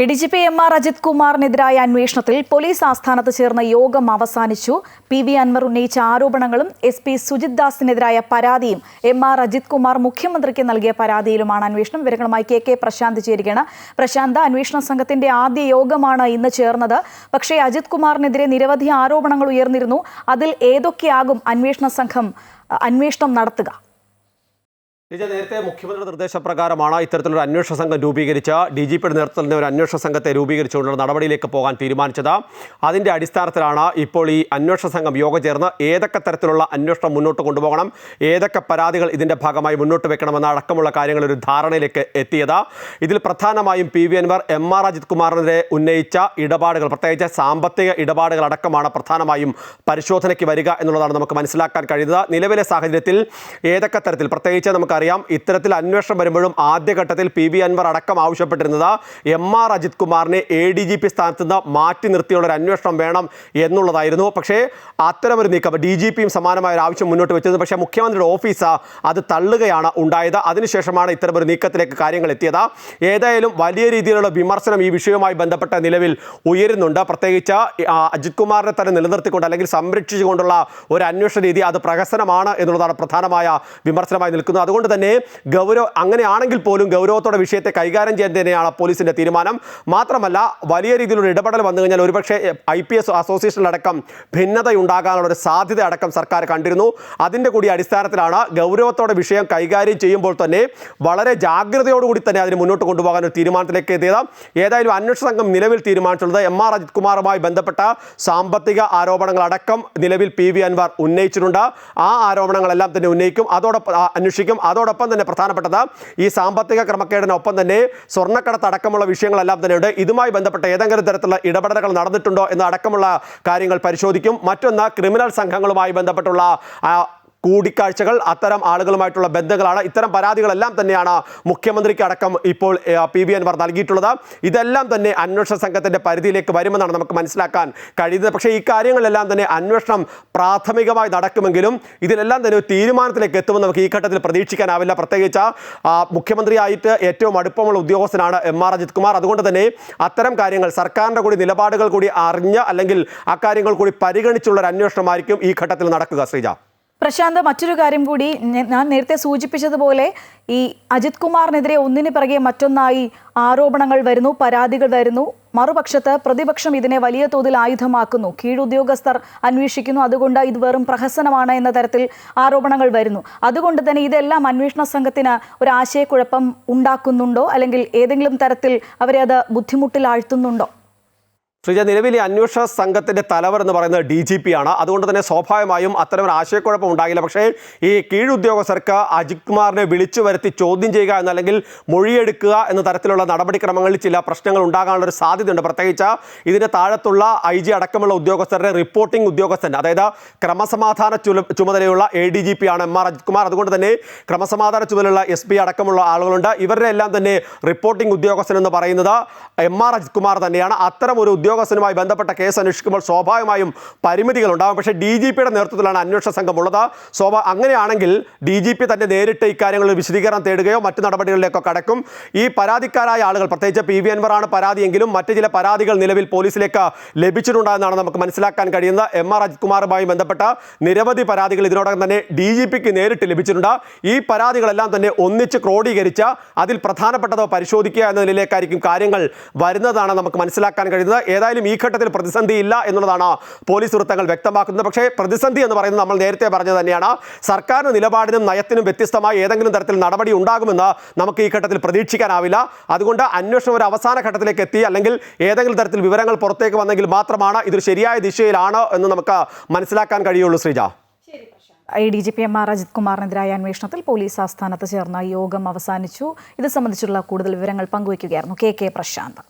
A D G P M R Ajith കുമാറിനെതിരായ അന്വേഷണത്തിൽ police ആസ്ഥാനത്ത് ചേർന്ന യോഗം അവസാനിച്ചു. പി വി അൻവർ ഉന്നയിച്ച ആരോപണങ്ങളും എസ് പി സുജിത് ദാസിനെതിരായ പരാതിയും എം ആർ അജിത് കുമാർ മുഖ്യമന്ത്രിക്ക് നൽകിയ പരാതിയിലുമാണ്. അന്വേഷണം വിവരങ്ങളുമായി കെ കെ പ്രശാന്ത് ചേരുകയാണ്. പ്രശാന്ത് അന്വേഷണ സംഘത്തിന്റെ ആദ്യ യോഗമാണ് ഇന്ന് ചേർന്നത്. പക്ഷേ അജിത് കുമാറിനെതിരെ നിരവധി ആരോപണങ്ങൾ ഉയർന്നിരുന്നു. അതിൽ ഏതൊക്കെയാകും അന്വേഷണ സംഘം അന്വേഷണം നടത്തുക? നിജ നേരത്തെ മുഖ്യമന്ത്രിയുടെ നിർദ്ദേശപ്രകാരമാണ് ഇത്തരത്തിലൊരു അന്വേഷണ സംഘം രൂപീകരിച്ച ഡി ജി പിയുടെ നേതൃത്വത്തിൽ ഒരു അന്വേഷണ സംഘത്തെ രൂപീകരിച്ചുകൊണ്ടുള്ള നടപടിയിലേക്ക് പോകാൻ തീരുമാനിച്ചത്. അതിന്റെ അടിസ്ഥാനത്തിലാണ് ഇപ്പോൾ ഈ അന്വേഷണ സംഘം യോഗം ചേർന്ന് ഏതൊക്കെ തരത്തിലുള്ള അന്വേഷണം മുന്നോട്ട് കൊണ്ടുപോകണം ഏതൊക്കെ പരാതികൾ ഇതിന്റെ ഭാഗമായി മുന്നോട്ട് വെക്കണമെന്ന അടക്കമുള്ള കാര്യങ്ങൾ ഒരു ധാരണയിലേക്ക് എത്തിയത്. ഇതിൽ പ്രധാനമായും P V Anvar M R Ajith കുമാറിനെതിരെ ഉന്നയിച്ച ഇടപാടുകൾ പ്രത്യേകിച്ച് സാമ്പത്തിക ഇടപാടുകൾ അടക്കമാണ് പ്രധാനമായും പരിശോധനയ്ക്ക് വരിക എന്നുള്ളതാണ് നമുക്ക് മനസ്സിലാക്കാൻ കഴിയുന്നത്. നിലവിലെ സാഹചര്യത്തിൽ ഏതൊക്കെ തരത്തിൽ പ്രത്യേകിച്ച് നമുക്കറിയാം ഇത്തരത്തിൽ അന്വേഷണം വരുമ്പോഴും ആദ്യഘട്ടത്തിൽ പി ബി അൻവർ അടക്കം ആവശ്യപ്പെട്ടിരുന്നത് എം ആർ അജിത് കുമാറിനെ എ ഡി ജി പി സ്ഥാനത്ത് നിന്ന് മാറ്റി നിർത്തിയുള്ള ഒരു അന്വേഷണം വേണം എന്നുള്ളതായിരുന്നു. പക്ഷേ അത്തരമൊരു നീക്കം ഡി ജി പിയും സമാനമായ ഒരു ആവശ്യം മുന്നോട്ട് വെച്ചത് പക്ഷേ മുഖ്യമന്ത്രിയുടെ ഓഫീസ് അത് തള്ളുകയാണ് ഉണ്ടായത്. അതിനുശേഷമാണ് ഇത്തരമൊരു നീക്കത്തിലേക്ക് കാര്യങ്ങൾ എത്തിയത്. ഏതായാലും വലിയ രീതിയിലുള്ള വിമർശനം ഈ വിഷയവുമായി ബന്ധപ്പെട്ട നിലവിൽ ഉയരുന്നുണ്ട്. പ്രത്യേകിച്ച് അജിത് കുമാറിനെ തന്നെ നിലനിർത്തിക്കൊണ്ട് അല്ലെങ്കിൽ സംരക്ഷിച്ചുകൊണ്ടുള്ള ഒരു അന്വേഷണ രീതി അത് പ്രഹസനമാണ് എന്നുള്ളതാണ് പ്രധാനമായ വിമർശനമായി നിൽക്കുന്നത്. അതുകൊണ്ട് തന്നെ ഗൗരവ അങ്ങനെയാണെങ്കിൽ പോലും ഗൗരവത്തോടെ വിഷയത്തെ കൈകാര്യം ചെയ്യാൻ തന്നെയാണ് പോലീസിന്റെ തീരുമാനം. മാത്രമല്ല വലിയ രീതിയിലുള്ള ഇടപെടൽ വന്നു കഴിഞ്ഞാൽ ഒരുപക്ഷെ ഐ പി എസ് അസോസിയേഷനിലടക്കം ഭിന്നതയുണ്ടാകാനുള്ള ഒരു സാധ്യത അടക്കം സർക്കാർ കണ്ടിരുന്നു. അതിന്റെ കൂടി അടിസ്ഥാനത്തിലാണ് ഗൗരവത്തോടെ വിഷയം കൈകാര്യം ചെയ്യുമ്പോൾ തന്നെ വളരെ ജാഗ്രതയോടുകൂടി തന്നെ അതിന് മുന്നോട്ട് കൊണ്ടുപോകാൻ ഒരു തീരുമാനത്തിലേക്ക് എത്തിയത്. ഏതായാലും അന്വേഷണ സംഘം നിലവിൽ തീരുമാനിച്ചുള്ളത് എം ആർ അജിത് കുമാറുമായി ബന്ധപ്പെട്ട സാമ്പത്തിക ആരോപണങ്ങളടക്കം നിലവിൽ പി വി അൻവാർ ഉന്നയിച്ചിട്ടുണ്ട്. ആ ആരോപണങ്ങളെല്ലാം തന്നെ ഉന്നയിക്കും. അതോടൊപ്പം അന്വേഷിക്കും അന്വേഷിക്കും. അതോടൊപ്പം തന്നെ പ്രധാനപ്പെട്ടത് ഈ സാമ്പത്തിക ക്രമക്കേടിനൊപ്പം തന്നെ സ്വർണക്കടത്ത് അടക്കമുള്ള വിഷയങ്ങളെല്ലാം തന്നെയുണ്ട്. ഇതുമായി ബന്ധപ്പെട്ട ഏതെങ്കിലും തരത്തിലുള്ള ഇടപെടലുകൾ നടന്നിട്ടുണ്ടോ എന്ന് അടക്കമുള്ള കാര്യങ്ങൾ പരിശോധിക്കും. മറ്റൊന്ന് ക്രിമിനൽ സംഘങ്ങളുമായി ബന്ധപ്പെട്ടുള്ള കൂടിക്കാഴ്ചകൾ. അത്തരം ആളുകളുമായിട്ടുള്ള ബന്ധങ്ങളാണ്. ഇത്തരം പരാതികളെല്ലാം തന്നെയാണ് മുഖ്യമന്ത്രിക്ക് അടക്കം ഇപ്പോൾ പി ബി അൻവർ നൽകിയിട്ടുള്ളത്. ഇതെല്ലാം തന്നെ അന്വേഷണ സംഘത്തിന്റെ പരിധിയിലേക്ക് വരുമെന്നാണ് നമുക്ക് മനസ്സിലാക്കാൻ കഴിയുന്നത്. പക്ഷേ ഈ കാര്യങ്ങളെല്ലാം തന്നെ അന്വേഷണം പ്രാഥമികമായി നടക്കുമെങ്കിലും ഇതിലെല്ലാം തന്നെ ഒരു തീരുമാനത്തിലേക്ക് എത്തുമെന്ന് നമുക്ക് ഈ ഘട്ടത്തിൽ പ്രതീക്ഷിക്കാനാവില്ല. പ്രത്യേകിച്ച് മുഖ്യമന്ത്രി മുഖ്യമന്ത്രിയായിട്ട് ഏറ്റവും അടുപ്പമുള്ള ഉദ്യോഗസ്ഥനാണ് എം ആർ അജിത് കുമാർ. അതുകൊണ്ട് തന്നെ അത്തരം കാര്യങ്ങൾ സർക്കാരിന്റെ കൂടി നിലപാടുകൾ കൂടി അറിഞ്ഞ് അല്ലെങ്കിൽ അക്കാര്യങ്ങൾ കൂടി പരിഗണിച്ചുള്ള ഒരു അന്വേഷണമായിരിക്കും ഈ ഘട്ടത്തിൽ നടക്കുക ശ്രീജ. പ്രശാന്ത് മറ്റൊരു കാര്യം കൂടി ഞാൻ നേരത്തെ സൂചിപ്പിച്ചതുപോലെ ഈ അജിത് കുമാറിനെതിരെ ഒന്നിന് പിറകെ മറ്റൊന്നായി ആരോപണങ്ങൾ വരുന്നു പരാതികൾ വരുന്നു. മറുപക്ഷത്ത് പ്രതിപക്ഷം ഇതിനെ വലിയ തോതിൽ ആയുധമാക്കുന്നു. കീഴുദ്യോഗസ്ഥർ അന്വേഷിക്കുന്നു. അതുകൊണ്ട് ഇത് വെറും പ്രഹസനമാണ് എന്ന തരത്തിൽ ആരോപണങ്ങൾ വരുന്നു. അതുകൊണ്ട് തന്നെ ഇതെല്ലാം അന്വേഷണ സംഘത്തിന് ഒരു ആശയക്കുഴപ്പം ഉണ്ടാക്കുന്നുണ്ടോ? അല്ലെങ്കിൽ ഏതെങ്കിലും തരത്തിൽ അവരെ അത് ബുദ്ധിമുട്ടിലാഴ്ത്തുന്നുണ്ടോ? ശ്രീജ നിലവിൽ ഈ അന്വേഷണ സംഘത്തിന്റെ തലവർ എന്ന് പറയുന്നത് ഡി ജി പി ആണ്. അതുകൊണ്ട് തന്നെ സ്വാഭാവികമായും അത്തരം ഒരു ആശയക്കുഴപ്പം ഉണ്ടാകില്ല. പക്ഷേ ഈ കീഴുദ്യോഗസ്ഥർക്ക് അജിത് കുമാറിനെ വിളിച്ചു വരുത്തി ചോദ്യം ചെയ്യുക എന്നല്ലെങ്കിൽ മൊഴിയെടുക്കുക എന്ന തരത്തിലുള്ള നടപടിക്രമങ്ങളിൽ ചില പ്രശ്നങ്ങൾ ഉണ്ടാകാനുള്ള ഒരു സാധ്യതയുണ്ട്. പ്രത്യേകിച്ച് ഇതിന്റെ താഴത്തുള്ള ഐ ജി അടക്കമുള്ള ഉദ്യോഗസ്ഥരുടെ റിപ്പോർട്ടിംഗ് ഉദ്യോഗസ്ഥൻ അതായത് ക്രമസമാധാന ചുമതലയുള്ള എ ഡി ജി പി ആണ് എം ആർ അജിത് കുമാർ. അതുകൊണ്ട് തന്നെ ക്രമസമാധാന ചുമതലയുള്ള എസ് പി അടക്കമുള്ള ആളുകളുണ്ട്. ഇവരുടെ എല്ലാം തന്നെ റിപ്പോർട്ടിംഗ് ഉദ്യോഗസ്ഥൻ എന്ന് പറയുന്നത് എം ആർ അജിത് കുമാർ തന്നെയാണ്. അത്തരം ഒരു ഉദ്യോഗസ്ഥനുമായി ബന്ധപ്പെട്ട കേസ് അന്വേഷിക്കുമ്പോൾ സ്വാഭാവികമായും പരിമിതികൾ ഉണ്ടാകും പക്ഷേ ഡി ജി പിയുടെ നേതൃത്വത്തിലാണ് അന്വേഷണ സംഘം ഉള്ളത് സ്വാഭാ അങ്ങനെയാണെങ്കിൽ ഡി ജി പി തന്നെ നേരിട്ട് ഇക്കാര്യങ്ങളിൽ വിശദീകരണം തേടുകയോ മറ്റ് നടപടികളിലേക്കോ കടക്കും. ഈ പരാതിക്കാരായ ആളുകൾ പ്രത്യേകിച്ച് പി വി അൻവറാണ് പരാതിയെങ്കിലും മറ്റ് ചില പരാതികൾ നിലവിൽ പോലീസിലേക്ക് ലഭിച്ചിട്ടുണ്ടെന്നാണ് നമുക്ക് മനസ്സിലാക്കാൻ കഴിയുന്നത്. എം ആർ അജിത് കുമാറുമായി ബന്ധപ്പെട്ട നിരവധി പരാതികൾ ഇതിനോടകം തന്നെ ഡി ജി പിക്ക് നേരിട്ട് ലഭിച്ചിട്ടുണ്ട്. ഈ പരാതികളെല്ലാം തന്നെ ഒന്നിച്ച് ക്രോഡീകരിച്ച അതിൽ പ്രധാനപ്പെട്ടതോ പരിശോധിക്കുക എന്ന നിലയിലേക്കായിരിക്കും കാര്യങ്ങൾ വരുന്നതാണ് നമുക്ക് മനസ്സിലാക്കാൻ കഴിയുന്നത്. ഏതായാലും ഈ ഘട്ടത്തിൽ പ്രതിസന്ധി ഇല്ല എന്നുള്ളതാണ് പോലീസ് വൃത്തങ്ങൾ വ്യക്തമാക്കുന്നത്. പക്ഷേ പ്രതിസന്ധി എന്ന് പറയുന്നത് നമ്മൾ നേരത്തെ പറഞ്ഞത് തന്നെയാണ്. സർക്കാരിന് നിലപാടിനും നയത്തിനും വ്യത്യസ്തമായ ഏതെങ്കിലും തരത്തിൽ നടപടി ഉണ്ടാകുമെന്ന് നമുക്ക് ഈ ഘട്ടത്തിൽ പ്രതീക്ഷിക്കാനാവില്ല. അതുകൊണ്ട് അന്വേഷണം ഒരു അവസാന ഘട്ടത്തിലേക്ക് എത്തി അല്ലെങ്കിൽ ഏതെങ്കിലും തരത്തിൽ വിവരങ്ങൾ പുറത്തേക്ക് വന്നെങ്കിൽ മാത്രമാണ് ഇതൊരു ശരിയായ ദിശയിലാണ് എന്ന് നമുക്ക് മനസ്സിലാക്കാൻ കഴിയുള്ളൂ Sreeja. I D G P M R Ajith കുമാറിനെതിരായ അന്വേഷണത്തിൽ പോലീസ് ആസ്ഥാനത്ത് ചേർന്ന യോഗം അവസാനിച്ചു. ഇത് സംബന്ധിച്ചുള്ള കൂടുതൽ വിവരങ്ങൾ പങ്കുവയ്ക്കുകയായിരുന്നു കെ കെ പ്രശാന്ത്.